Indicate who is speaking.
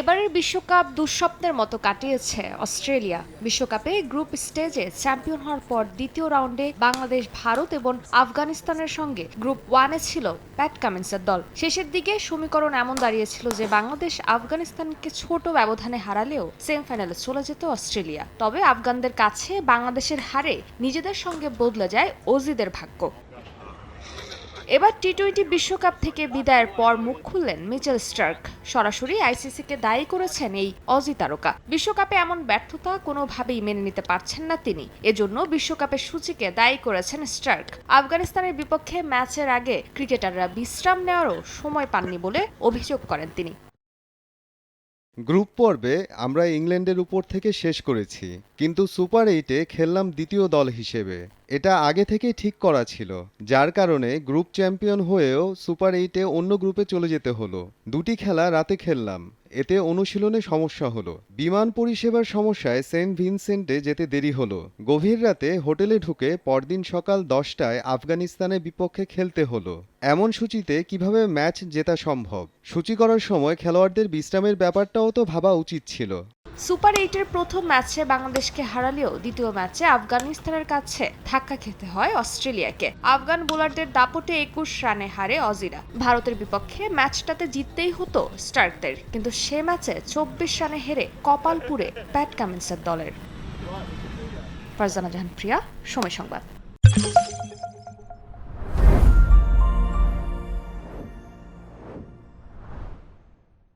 Speaker 1: এবারের বিশ্বকাপ দুঃস্বপ্নের মতো কাটিয়েছে অস্ট্রেলিয়া। বিশ্বকাপে গ্রুপ স্টেজে চ্যাম্পিয়ন হওয়ার পর দ্বিতীয় রাউন্ডে বাংলাদেশ, ভারত এবং আফগানিস্তানের সঙ্গে গ্রুপ ওয়ানে ছিল প্যাট কামিন্সের দল। শেষের দিকে সমীকরণ এমন দাঁড়িয়েছিল যে বাংলাদেশ আফগানিস্তানকে ছোট ব্যবধানে হারালেও সেমিফাইনালে চলে যেত অস্ট্রেলিয়া। তবে আফগানদের কাছে বাংলাদেশের হারে নিজেদের সঙ্গে বদলে যায় অজিদের ভাগ্য। এবার টি টোয়েন্টি বিশ্বকাপ থেকে বিদায়ের পর মুখ খুললেন মিচেল স্টার্ক। সরাসরি আইসিসিকে দায়ী করেছেন এই অজি তারকা। বিশ্বকাপে এমন ব্যর্থতা কোনোভাবেই মেনে নিতে পারছেন না তিনি। এজন্য বিশ্বকাপের সূচিকে দায়ী করেছেন স্টার্ক। আফগানিস্তানের বিপক্ষে ম্যাচের আগে ক্রিকেটাররা বিশ্রাম নেওয়ারও সময় পাননি বলে অভিযোগ করেন তিনি।
Speaker 2: গ্রুপ পর্বে আমরা ইংল্যান্ডের উপর থেকে শেষ করেছি, কিন্তু সুপার এইটে খেললাম দ্বিতীয় দল হিসেবে। এটা আগে থেকেই ঠিক করা ছিল, যার কারণে গ্রুপ চ্যাম্পিয়ন হয়েও সুপার এইটে অন্য গ্রুপে চলে যেতে হলো। দুটি খেলা রাতে খেললাম। এতে অনুশীলনে সমস্যা হলো। বিমান পরিষেবার সমস্যায় সেন্ট ভিনসেন্টে যেতে দেরি হলো। গভীর রাতে হোটেলে ঢুকে পরদিন সকাল দশটায় আফগানিস্তানের বিপক্ষে খেলতে হলো। এমন সূচিতে কীভাবে ম্যাচ জেতা সম্ভব? সূচি করার সময় খেলোয়াড়দের বিশ্রামের ব্যাপারটাও তো ভাবা উচিত ছিল।
Speaker 1: সুপার এইটের প্রথম ম্যাচে বাংলাদেশকে হারালেও দ্বিতীয় ম্যাচে আফগানিস্তানের কাছে ধাক্কা খেতে হয় অস্ট্রেলিয়াকে। আফগান বোলারদের দাপটে একুশ রানে হারে অজিরা। ভারতের বিপক্ষে ম্যাচটাতে জিততেই হতো স্টার্কদের, কিন্তু সে ম্যাচে চব্বিশ রানে হেরে কপাল পুড়ে প্যাট কামিন্সের দলের। ফারজানা জাহান প্রিয়া, সময় সংবাদ।